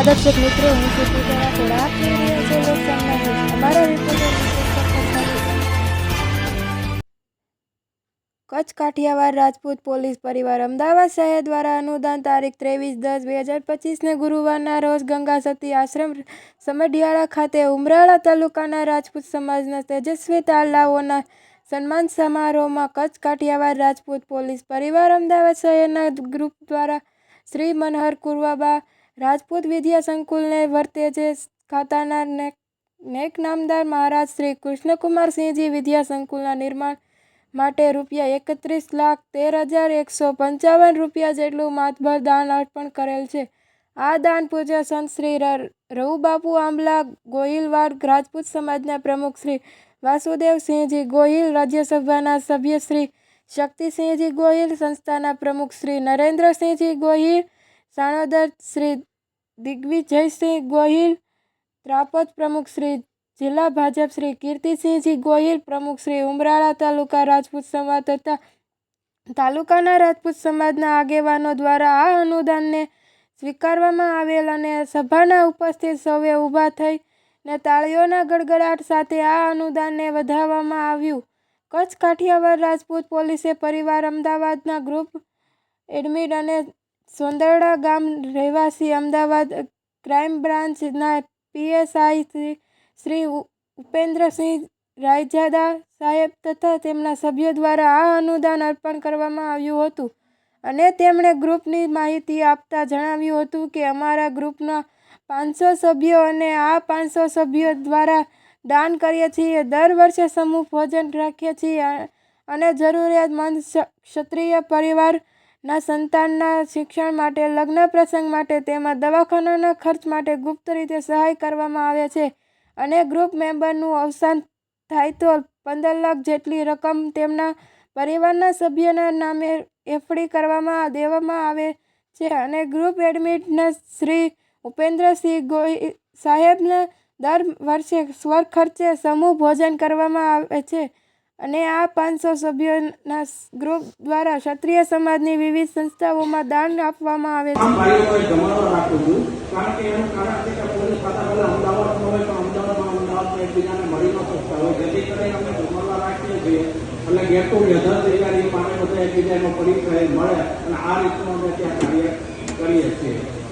દર્શક મિત્રો, હું છું પૂજા થોડા છો અમારા રિપોર્ટર. કચ્છ કાઠિયાવાડ રાજપૂત પોલીસ પરિવાર અમદાવાદ શહેર દ્વારા અનુદાન તારીખ ત્રેવીસ દસ બે હજાર પચીસને ગુરુવારના રોજ ગંગા સતી આશ્રમ સમઢિયાળા ખાતે ઉમરાળા તાલુકાના રાજપૂત સમાજના તેજસ્વી તાલાઓના સન્માન સમારોહમાં કચ્છ કાઠિયાવાડ રાજપૂત પોલીસ પરિવાર અમદાવાદ શહેરના ગ્રુપ દ્વારા શ્રી મનહર કુરવાબા રાજપૂત વિદ્યા સંકુલને વર્તેજે ખાતાના નેક નેક નામદાર મહારાજ શ્રી કૃષ્ણકુમારસિંહજી વિદ્યા સંકુલના નિર્માણ માટે રૂપિયા એકત્રીસ લાખ તેર હજાર એકસો પંચાવન રૂપિયા જેટલું માતભર દાન અર્પણ કરેલ છે. આ દાન પૂજા સંત શ્રી ર- રવુબાપુ આંબલા ગોહિલવાડ રાજપૂત સમાજના પ્રમુખ શ્રી વાસુદેવસિંહજી ગોહિલ, રાજ્યસભાના સભ્ય શ્રી શક્તિસિંહજી ગોહિલ, સંસ્થાના પ્રમુખ શ્રી નરેન્દ્રસિંહજી ગોહિલ સાણોદર શ્રી દિગ્વિજયસિંહ ગોહિલ ત્રાપત પ્રમુખ શ્રી જિલ્લા ભાજપ શ્રી કીર્તિસિંહજી ગોહિલ, પ્રમુખ શ્રી ઉમરાળા તાલુકા રાજપૂત સમાજ તથા તાલુકાના રાજપૂત સમાજના આગેવાનો દ્વારા આ અનુદાનને સ્વીકારવામાં આવેલ અને સભાના ઉપસ્થિત સૌએ ઊભા થઈ ને તાળીઓના ગડગડાટ સાથે આ અનુદાનને વધાવવામાં આવ્યું. કચ્છ કાઠિયાવાડ રાજપૂત પોલીસે પરિવાર અમદાવાદના ગ્રુપ એડમિટ અને સોંદરડા ગામ રહેવાસી અમદાવાદ ક્રાઇમ બ્રાન્ચના પીએસઆઈ શ્રી શ્રી ઉપેન્દ્રસિંહ રાયજાદા સાહેબ તથા તેમના સભ્યો દ્વારા આ અનુદાન અર્પણ કરવામાં આવ્યું હતું. અને તેમણે ગ્રુપની માહિતી આપતા જણાવ્યું હતું કે અમારા ગ્રુપના પાંચસો સભ્યો અને આ પાંચસો સભ્યો દ્વારા દાન કરીએ છીએ, દર વર્ષે સમૂહ ભોજન રાખીએ છીએ અને જરૂરિયાતમંદ ક્ષત્રિય ક્ષત્રિય પરિવારના સંતાનના શિક્ષણ માટે, લગ્ન પ્રસંગ માટે તેમજ દવાખાનાના ખર્ચ માટે ગુપ્ત રીતે સહાય કરવામાં આવે છે. અને ગ્રુપ મેમ્બરનું અવસાન થાય તો પંદર લાખ જેટલી રકમ તેમના પરિવારના સભ્યના નામે એફડી કરવામાં દેવામાં આવે છે. અને ગ્રુપ એડમિટના શ્રી ઉપેન્દ્રસિંહ ગોહિલ સાહેબને દર વર્ષે સ્વર ખર્ચે સમૂહ ભોજન કરવામાં આવે છે. અને આ પાંચસો સભ્યોના ગ્રુપ દ્વારા ક્ષત્રિય સમાજની વિવિધ સંસ્થાઓમાં દાન આપવામાં આવે છે. કરીએ છીએ.